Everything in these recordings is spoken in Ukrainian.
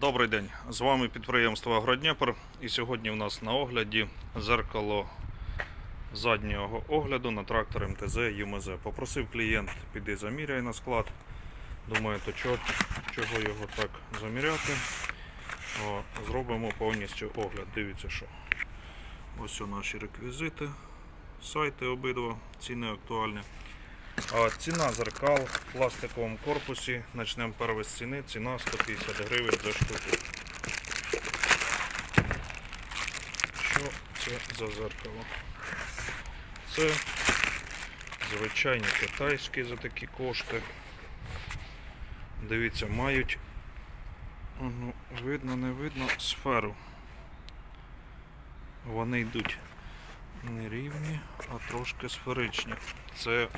Добрий день, з вами підприємство Агродніпр і сьогодні у нас на огляді зеркало заднього огляду на трактор МТЗ ЮМЗ. Попросив клієнт піди заміряй на склад. Думаю, то чого, чого його так заміряти. О, зробимо повністю огляд. Дивіться, що. Ось у наші реквізити, сайти обидва, ціни актуальні. Ціна зеркал в пластиковому корпусі. Почнемо перше з ціни. Ціна 150 гривень за штуку. Що це за зеркало? Це звичайні китайські за такі кошти. Дивіться, мають ну, видно, не видно сферу. Вони йдуть не рівні, а трошки сферичні. Це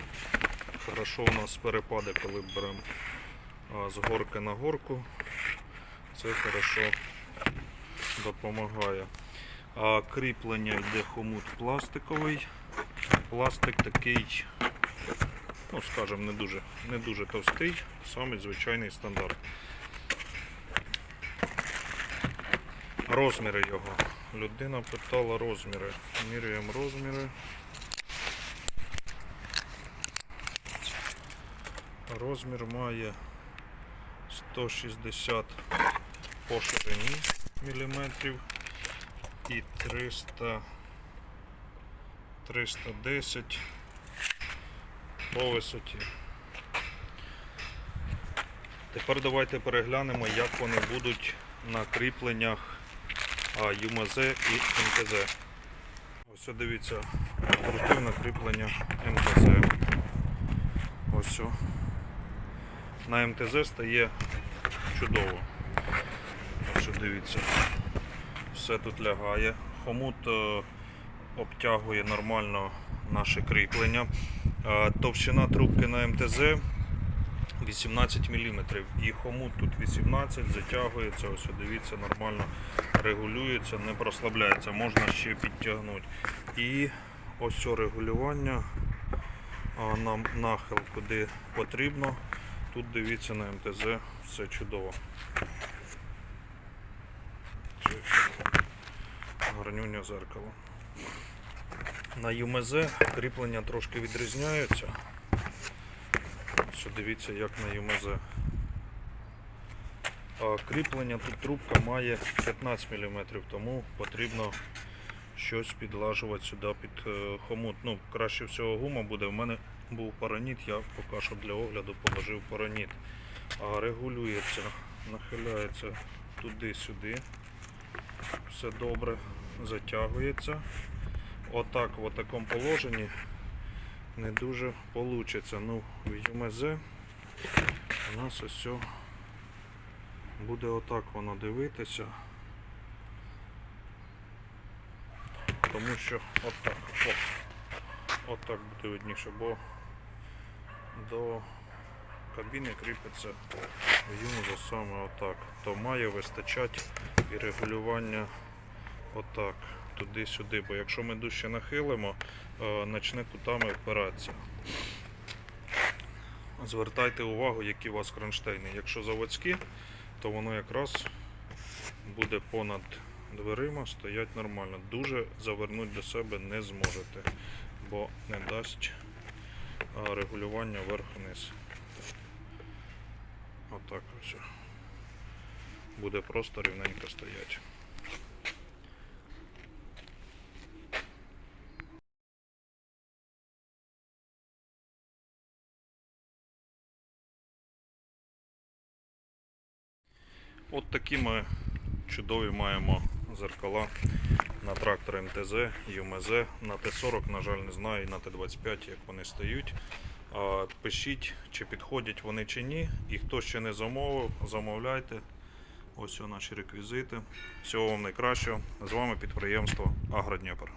хорошо у нас перепади, коли беремо з горки на горку. Це хорошо допомагає. А кріплення йде хомут пластиковий. Пластик такий, ну скажімо, не дуже, не дуже товстий, самий звичайний стандарт. Розміри його. Людина питала розміри. Міряємо розміри. Розмір має 160 по ширині міліметрів і 300 310 по висоті. Тепер давайте переглянемо, як вони будуть на кріпленнях ЮМЗ і МТЗ. Ось дивіться, крутивне кріплення МТЗ. Ось. На МТЗ стає чудово. Ось дивіться. Все тут лягає. Хомут е, обтягує нормально наше кріплення. Е, Товщина трубки на МТЗ 18 мм. І хомут тут 18, затягується, ось дивіться, нормально регулюється, не прослабляється, можна ще підтягнути. І ось регулювання нам нахил куди потрібно. Тут дивіться на МТЗ, все чудово. Це Гарнюнє зеркало. На ЮМЗ кріплення трошки відрізняються. Що дивіться, як на ЮМЗ. А кріплення тут трубка має 15 мм, тому потрібно щось підлажувати сюди під е, хомут. Ну, краще всього гума буде. У мене був параніт, я поки що для огляду положив параніт. А регулюється, нахиляється туди-сюди. Все добре затягується. Отак в такому положенні не дуже вийде. Ну, в ЮМЗ у нас ось все буде отак воно дивитися. Тому що отак, от, отак буде видніше, бо до кабіни кріпиться в саме отак. То має вистачати і регулювання отак, туди-сюди. Бо якщо ми дужче нахилимо, е, почне кутами впиратися. Звертайте увагу, які у вас кронштейни. Якщо заводські, то воно якраз буде понад дверима, стоять нормально. Дуже завернути до себе не зможете, бо не дасть регулювання вверх-вниз. Отак ось. Буде просто рівненько стояти. От такі ми чудові маємо зеркала на трактор МТЗ, ЮМЗ, на Т-40, на жаль, не знаю, і на Т-25, як вони стають. А, Пишіть, чи підходять вони чи ні. І хто ще не замовив, замовляйте. Ось наші реквізити. Всього вам найкращого. З вами підприємство Агродніпр.